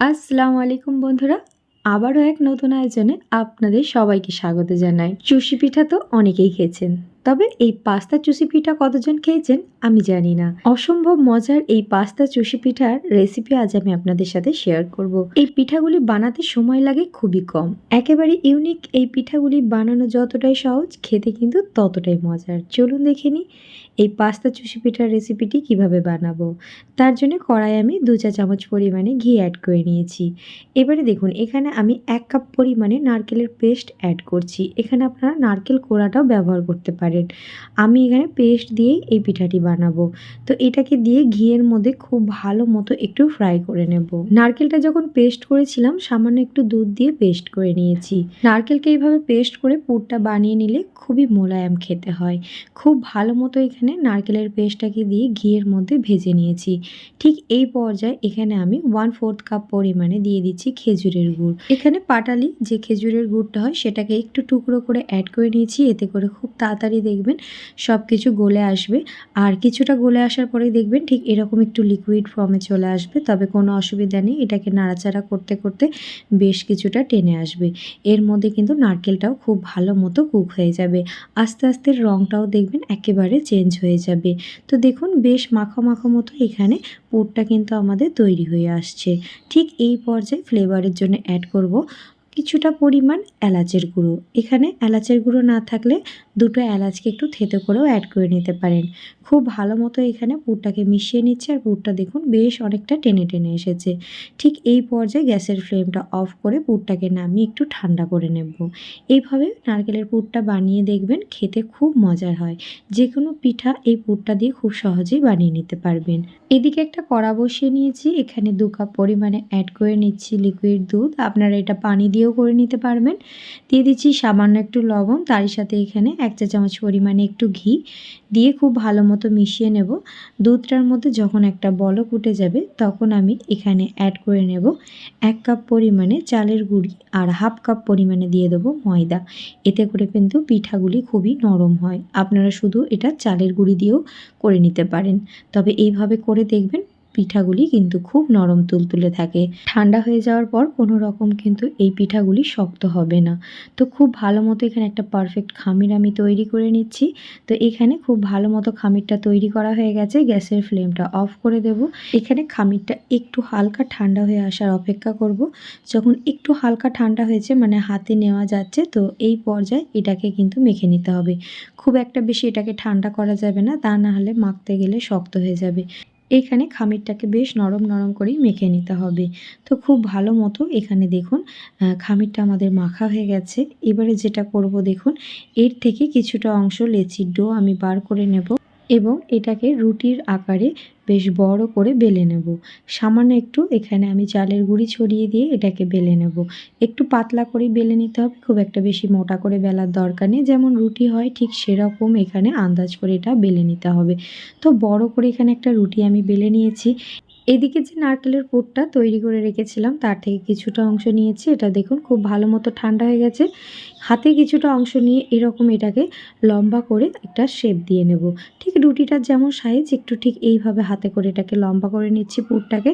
আসসালামু আলাইকুম বন্ধুরা, আবারও এক নতুন আয়োজনে আপনাদের সবাইকে স্বাগত জানাই। চুষি পিঠা তো অনেকেই খেয়েছেন। তবে এই পাস্তা চুষি পিঠা কতজন খেয়েছেন আমি জানি না। অসম্ভব মজার এই পাস্তা চুষি পিঠার রেসিপি আজ আমি আপনাদের সাথে শেয়ার করব। এই পিঠাগুলি বানাতে সময় লাগে খুবই কম। একেবারে ইউনিক এই পিঠাগুলি বানানো যতটাই সহজ, খেতে কিন্তু ততটাই মজার। চলুন দেখে নিই এই পাস্তা চুষি পিঠার রেসিপিটি কীভাবে বানাবো। তার জন্য কড়াই আমি দু চা চামচ পরিমাণে ঘি অ্যাড করে নিয়েছি। এবারে দেখুন, এখানে আমি এক কাপ পরিমাণে নারকেলের পেস্ট অ্যাড করছি। এখানে আপনারা নারকেল কোড়াটাও ব্যবহার করতে পারেন। আমি এখানে পেস্ট দিয়েই এই পিঠাটি বানাবো। তো এটাকে দিয়ে ঘিয়ের মধ্যে খুব ভালো মতো একটু ফ্রাই করে নেব। নারকেলটা যখন পেস্ট করেছিলাম, সামান্য একটু দুধ দিয়ে পেস্ট করে নিয়েছি। নারকেলকে এইভাবে পেস্ট করে পুরটা বানিয়ে নিলে খুবই মোলায়েম খেতে হয়। খুব ভালো মতো এখানে নারকেলের পেস্টটাকে দিয়ে ঘিয়ের মধ্যে ভেজে নিয়েছি। ঠিক এই পর্যায়ে এখানে আমি ওয়ান ফোর্থ কাপ পরিমাণে দিয়ে দিচ্ছি খেজুরের গুড়। এখানে পাটালি যে খেজুরের গুড়টা হয়, সেটাকে একটু টুকরো করে অ্যাড করে নিয়েছি। এতে করে খুব তাড়াতাড়ি দেখবেন সব কিছু গলে আসবে। আর কিছুটা গলে আসার পরেই দেখবেন ঠিক এরকম একটু লিকুইড ফর্মে চলে আসবে। তবে কোনো অসুবিধা নেই, এটাকে নাড়াচাড়া করতে করতে বেশ কিছুটা টেনে আসবে। এর মধ্যে কিন্তু নারকেলটাও খুব ভালো মতো কুক হয়ে যাবে। আস্তে আস্তে রঙটাও দেখবেন একেবারে চেঞ্জ হয়ে যাবে। তো দেখুন বেশ মাখো মাখো মতো এখানে পুরটা কিন্তু আমাদের তৈরি হয়ে আসছে। ঠিক এই পর্যায়ে ফ্লেভারের জন্য অ্যাড করব। কিছুটা পরিমাণ এলাচের গুঁড়ো। এখানে এলাচের গুঁড়ো না থাকলে দুটো এলাচকে একটু থেতো করেও অ্যাড করে নিতে পারেন। খুব ভালো মতো এখানে পুরটাকে মিশিয়ে নিচ্ছে আর পুরটা দেখুন বেশ অনেকটা টেনে টেনে এসেছে। ঠিক এই পর্যায়ে গ্যাসের ফ্লেমটা অফ করে পুরটাকে নামিয়ে একটু ঠান্ডা করে নেব। এইভাবে নারকেলের পুরটা বানিয়ে দেখবেন খেতে খুব মজার হয়। যে কোনো পিঠা এই পুরটা দিয়ে খুব সহজেই বানিয়ে নিতে পারবেন। এদিকে একটা কড়া বসিয়ে নিয়েছি। এখানে দু কাপ পরিমাণে অ্যাড করে নিচ্ছি লিকুইড দুধ। আপনারা এটা পানি দিয়েও করে নিতে পারবেন। দিয়ে দিচ্ছি সামান্য একটু লবণ, তারই সাথে এখানে এক চা চামচ পরিমাণে একটু ঘি। দিয়ে খুব ভালো মতো মিশিয়ে নেব। দুধটার মধ্যে যখন একটা বলক উঠে যাবে, তখন আমি এখানে অ্যাড করে নেব এক কাপ পরিমাণে চালের গুঁড়ি আর হাফ কাপ পরিমাণে দিয়ে দেবো ময়দা। এতে করে কিন্তু পিঠাগুলি খুবই নরম হয়। আপনারা শুধু এটা চালের গুঁড়ি দিয়েও করে নিতে পারেন। তবে এইভাবে করে দেখবেন পিঠাগুলি কিন্তু খুব নরম তুলতুলে থাকে। ঠান্ডা হয়ে যাওয়ার পর কোনো রকম কিন্তু এই পিঠাগুলি শক্ত হবে না। তো খুব ভালো মতো এখানে একটা পারফেক্ট খামির আমি তৈরি করে নিচ্ছি। তো এখানে খুব ভালো মতো খামিরটা তৈরি করা হয়ে গেছে। গ্যাসের ফ্লেমটা অফ করে দেব। এখানে খামিরটা একটু হালকা ঠান্ডা হয়ে আসার অপেক্ষা করব। যখন একটু হালকা ঠান্ডা হয়েছে মানে হাতে নেওয়া যাচ্ছে, তো এই পর্যায়ে এটাকে কিন্তু মেখে নিতে হবে। খুব একটা বেশি এটাকে ঠান্ডা করা যাবে না, তা না হলে মাখতে গেলে শক্ত হয়ে যাবে। এখানে খামিরটাকে বেশ নরম নরম করেই মেখে নিতে হবে। তো খুব ভালো মতো এখানে দেখুন খামিরটা আমাদের মাখা হয়ে গেছে। এবারে যেটা করব দেখুন, এর থেকে কিছুটা অংশ লেচির ডো আমি বার করে নেব। এবং এটাকে রুটির আকারে বেশ বড় করে বেলে নেব। সামান্য একটু এখানে আমি চালের গুঁড়ি ছড়িয়ে দিয়ে এটাকে বেলে নেব। একটু পাতলা করে বেলে নিতে হবে, খুব একটা বেশি মোটা করে বেলার দরকার নেই। যেমন রুটি হয়, ঠিক সেরকম এখানে আন্দাজ করে এটা বেলে নিতে হবে। তো বড় করে এখানে একটা রুটি আমি বেলে নিয়েছি। এদিকে যে নারকেলের পুরটা তৈরি করে রেখেছিলাম, তার থেকে কিছুটা অংশ নিয়েছি। এটা দেখুন, খুব ভালো মতো ঠান্ডা হয়ে গেছে। হাতে কিছুটা অংশ নিয়ে এরকম এটাকে লম্বা করে একটা শেপ দিয়ে নেব। ঠিক রুটিটার যেমন সাইজ একটু ঠিক এইভাবে হাতে করে এটাকে লম্বা করে নিচ্ছি পুরটাকে।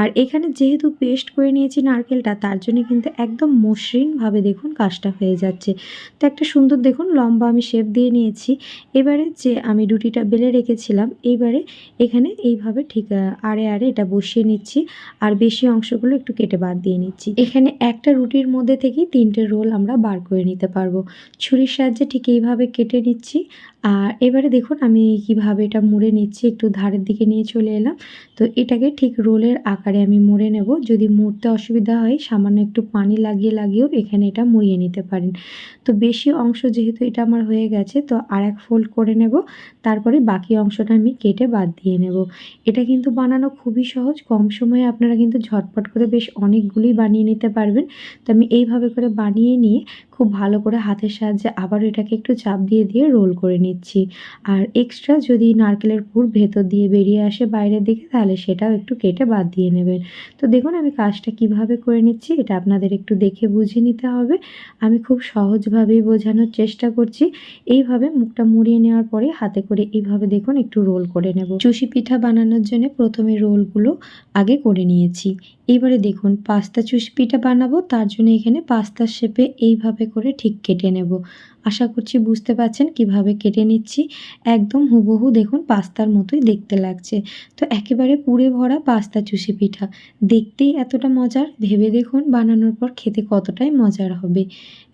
আর এখানে যেহেতু পেস্ট করে নিয়েছি নারকেলটা, তার জন্য কিন্তু একদম মসৃণভাবে দেখুন কাজটা হয়ে যাচ্ছে। তো একটা সুন্দর দেখুন লম্বা আমি শেপ দিয়ে নিয়েছি। এবারে যে আমি রুটিটা বেলে রেখেছিলাম, এইবারে এখানে এইভাবে ঠিক আড়ে আড়ে এটা বসিয়ে নিচ্ছি। আর বেশি অংশগুলো একটু কেটে বাদ দিয়ে নিচ্ছি। এখানে একটা রুটির মধ্যে থেকেই তিনটে রোল আমরা বার করে নিতে পারব। ছুরির সাহায্যে ঠিক এইভাবে কেটে নিচ্ছি। আর এবারে দেখুন আমি কীভাবে এটা মুড়ে নিচ্ছি, একটু ধারের দিকে নিয়ে চলে এলাম। তো এটাকে ঠিক রোলের আকারে আমি মুড়ে নেব। যদি মুড়তে অসুবিধা হয়, সামান্য একটু পানি লাগিয়ে লাগিয়েও এখানে এটা মুড়িয়ে নিতে পারেন। তো বেশি অংশ যেহেতু এটা আমার হয়ে গেছে, তো আর এক ফোল্ড করে নেব। তারপরে বাকি অংশটা আমি কেটে বাদ দিয়ে নেব। এটা কিন্তু বানানো খুবই সহজ। কম সময়ে আপনারা কিন্তু ঝটপট করে বেশ অনেকগুলি বানিয়ে নিতে পারবেন। তো আমি এইভাবে করে বানিয়ে নিয়ে খুব ভালো করে হাতের সাহায্যে আবার এটাকে একটু চাপ দিয়ে দিয়ে রোল করে নিচ্ছি। আর এক্সট্রা যদি নারকেলের পুর ভেতর দিয়ে বেরিয়ে আসে বাইরের দিকে, তাহলে সেটাও একটু কেটে বাদ দিয়ে নেবেন। তো দেখুন আমি কাজটা কীভাবে করে নিচ্ছি, এটা আপনাদের একটু দেখে বুঝে নিতে হবে। আমি খুব সহজভাবেই বোঝানোর চেষ্টা করছি। এইভাবে মুখটা মুড়িয়ে নেওয়ার পরে হাতে করে এইভাবে দেখুন একটু রোল করে নেব। চুষি পিঠা বানানোর জন্য প্রথমে রোলগুলো আগে করে নিয়েছি। এবারে দেখুন, পাস্তা চুষি পিঠা বানাবো, তার জন্য এখানে পাস্তার শেপে এইভাবে করে ঠিক কেটে নেব। আশা করছি বুঝতে পারছেন কীভাবে কেটে নিচ্ছি। একদম হুবহু দেখুন পাস্তার মতোই দেখতে লাগছে। তো একেবারে পুড়ে ভরা পাস্তা চুষি পিঠা দেখতেই এতটা মজার, ভেবে দেখুন বানানোর পর খেতে কতটাই মজার হবে।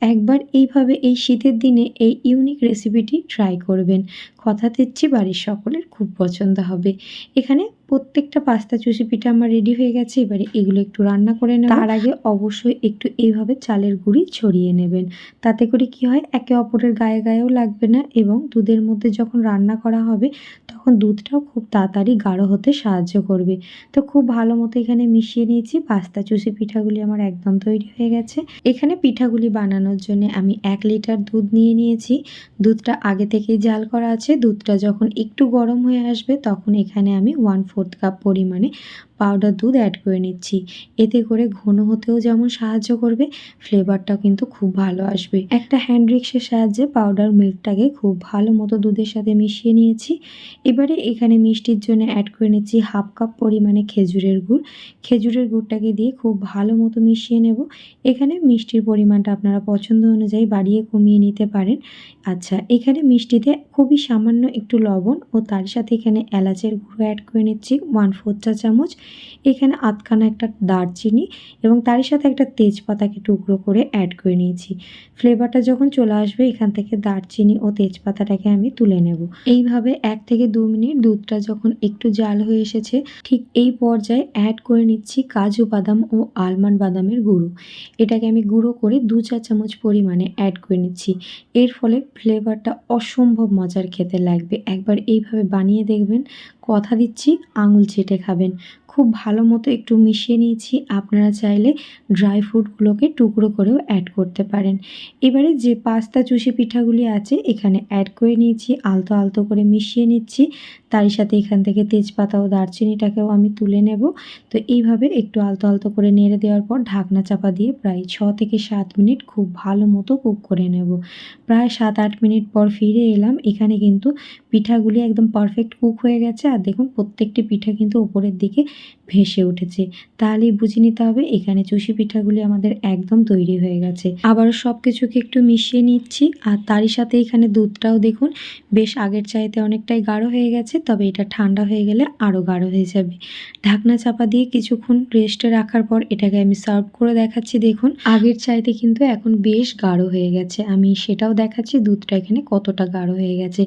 একবার এইভাবে এই শীতের দিনে এই ইউনিক রেসিপিটি ট্রাই করবেন। কথা দিচ্ছি বাড়ির সকলের, খুব পছন্দ হবে। এখানে প্রত্যেকটা পাস্তা চুষি পিঠা আমার রেডি হয়ে গেছে। এবারে এগুলো একটু রান্না করে নেব। তার আগে অবশ্যই একটু এইভাবে চালের গুঁড়ি ছড়িয়ে নেবেন। তাতে করে কি হয়, একে অপরের গায়ে গায়েও লাগবে না এবং দুধের মধ্যে যখন রান্না করা হবে, তখন দুধটাও খুব তাড়াতাড়ি গাঢ় হতে সাহায্য করবে। তো খুব ভালো মতো এখানে মিশিয়ে নিয়েছি। পাস্তা চুষি পিঠাগুলি আমার একদম তৈরি হয়ে গেছে। এখানে পিঠাগুলি বানানোর জন্য আমি এক লিটার দুধ নিয়ে নিয়েছি। দুধটা আগে থেকেই জাল করা আছে। দুধটা যখন একটু গরম হয়ে আসবে, তখন এখানে আমি ওয়ান ফোর্থ কাপ পরিমাণে। পাউডার দুধ অ্যাড করে নিচ্ছি। এতে করে ঘন হতেও যেমন সাহায্য করবে ফ্লেভারটাও কিন্তু খুব ভালো আসবে। একটা হ্যান্ড রিক্সের সাহায্যে পাউডার মিল্কটাকে খুব ভালো মতো দুধের সাথে মিশিয়ে নিয়েছি। এবারে এখানে মিষ্টির জন্য অ্যাড করে নিচ্ছি হাফ কাপ পরিমাণে খেজুরের গুড়। খেজুরের গুড়টাকে দিয়ে খুব ভালো মতো মিশিয়ে নেব। এখানে মিষ্টির পরিমাণটা আপনারা পছন্দ অনুযায়ী বাড়িয়ে কমিয়ে নিতে পারেন। আচ্ছা এখানে মিষ্টিতে খুবই সামান্য একটু লবণ ও তার সাথে এখানে এলাচের গুঁড়ো অ্যাড করে নিচ্ছি। ওয়ান ফোর চা চামচ এখানে আধখানা একটা দারচিনি এবং তার সাথে একটা তেজপাতাকে টুকরো করে অ্যাড করে নিয়েছি। ফ্লেভারটা যখন চলে আসবে, এখান থেকে দারচিনি ও তেজপাতাটাকে আমি তুলে নেব। এইভাবে এক থেকে দু মিনিট দুধটা যখন একটু জাল হয়ে এসেছে, ঠিক এই পর্যায়ে অ্যাড করে নিচ্ছি কাজু বাদাম ও আলমন্ড বাদামের গুঁড়ো। এটাকে আমি গুঁড়ো করে দু চা চামচ পরিমাণে অ্যাড করে নিচ্ছি। এর ফলে ফ্লেভারটা অসম্ভব মজার খেতে লাগবে। একবার এইভাবে বানিয়ে দেখবেন কথা দিচ্ছি, আঙুল চেটে খাবেন। খুব ভালো মতো একটু মিশিয়ে নিয়েছি। আপনারা চাইলে ড্রাই ফ্রুটগুলোকে টুকরো করেও অ্যাড করতে পারেন। এবারে যে পাস্তা চুষি পিঠাগুলি আছে, এখানে অ্যাড করে নিয়েছি, আলতো আলতো করে মিশিয়ে নিচ্ছি। তারই সাথে এখান থেকে তেজপাতা ও দারচিনিটাকেও আমি তুলে নেব। তো এইভাবে একটু আলতো আলতো করে নেড়ে দেওয়ার পর ঢাকনা চাপা দিয়ে প্রায় ছ থেকে সাত মিনিট খুব ভালো মতো কুক করে নেব। প্রায় সাত আট মিনিট পর ফিরে এলাম। এখানে কিন্তু পিঠাগুলি একদম পারফেক্ট কুক হয়ে গেছে। আর দেখুন প্রত্যেকটি পিঠা কিন্তু উপরের দিকে ভেসে উঠেছে। তাহলেই বুঝে নিতে হবে এখানে চুষি পিঠাগুলি আমাদের একদম তৈরি হয়ে গেছে। আবারও সব কিছুকে একটু মিশিয়ে নিচ্ছি আর তারই সাথে এখানে দুধটাও দেখুন বেশ আগের চাইতে অনেকটাই গাঢ় হয়ে গেছে, তবে এটা ঠান্ডা হয়ে গেলে আরও গাঢ় হয়ে যাবে। ঢাকনা চাপা দিয়ে কিছুক্ষণ রেস্টে রাখার পর এটাকে আমি সার্ভ করে দেখাচ্ছি, দেখুন। আগের চাইতে কিন্তু এখন বেশ গাঢ় হয়ে গেছে। আমি সেটাও দেখাচ্ছি দুধটা এখানে কতটা গাঢ় হয়ে গেছে।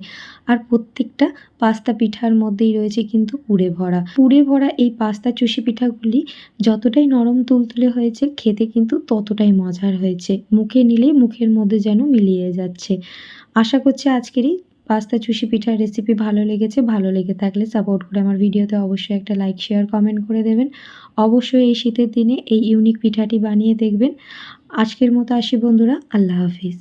আর প্রত্যেকটা পাস্তা পিঠার মধ্যেই রয়েছে কিন্তু পুড়ে ভরা। পুড়ে ভরা এই পাস্তা চুষি পিঠাগুলি যতটাই নরম তুলতুলে হয়েছে, খেতে কিন্তু ততটাই মজার হয়েছে। মুখে নিলেই মুখের মধ্যে যেন মিলিয়ে যাচ্ছে। আশা করছি আজকেরই পাস্তা চুষি পিঠার রেসিপি ভালো লেগেছে। ভালো লেগে থাকলে সাপোর্ট করে আমার ভিডিওতে অবশ্যই একটা লাইক শেয়ার কমেন্ট করে দেবেন। অবশ্যই এই শীতের দিনে এই ইউনিক পিঠাটি বানিয়ে দেখবেন। আজকের মতো আসি বন্ধুরা, আল্লাহ হাফিজ।